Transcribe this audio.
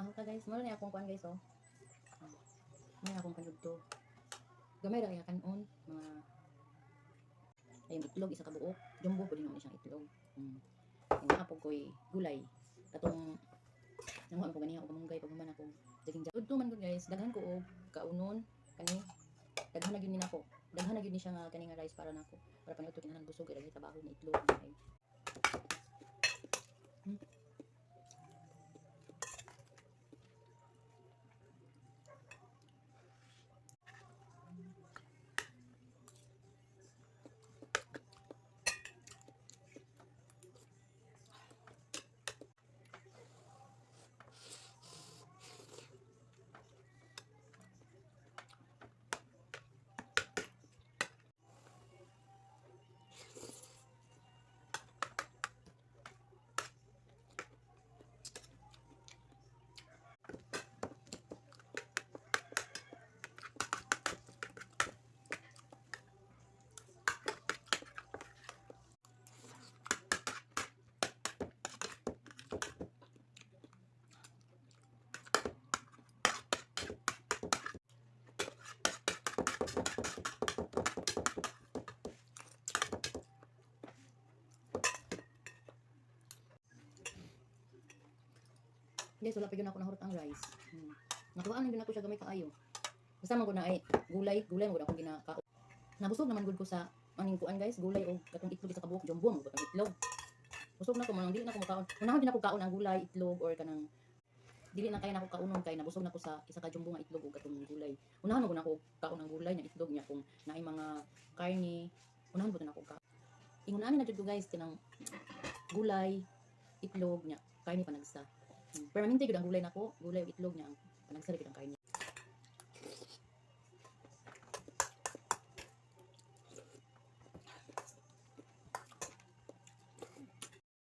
Mahal ka guys. Mura na akong kuan guys oh. May akong kanudto. Gamay ra kaya kanon mga ayong itlog isa ka buok. Jumbo pud ni siyang itlog. Mm. Ang ako ko'y gulay. Katong nanguha ko ganiya og munggay pag man ako. Daging judto man gud guys. Daghan ko og kaunon kani. Daghan na gyud ni nako. Daghan na gyud ni siya nga kani nga rice para nako. Para paniudto kinahan busog lagi trabaho ni itlog. Ay. Guys, wala pa yun ako nahurot ang rice. Hmm. Nakuhaan lang yun ako siya gamay kaayo. Basta man ko na ay gulay, gulay mo ako ginakao. Nabusog naman gud ko sa aning kuan guys, gulay o katong itlog sa kabuok jumbo mo katong itlog. Busog na ko man dili na ko makaon. Unahan din ako kaon ang gulay, itlog or kanang dili na kay na ako kaunon kay nabusog na ko sa isa ka jumbo nga itlog o katong gulay. Unahan mo na ako kaon ang gulay nga itlog niya kung naay mga karne. Unahan ko na ako kaon. Ingon ani na jud ko guys kanang gulay, itlog niya, karne panagsa. Hmm. Pero minti gud ang gulay nako, gulay ug itlog niya ang panagsa gud ang.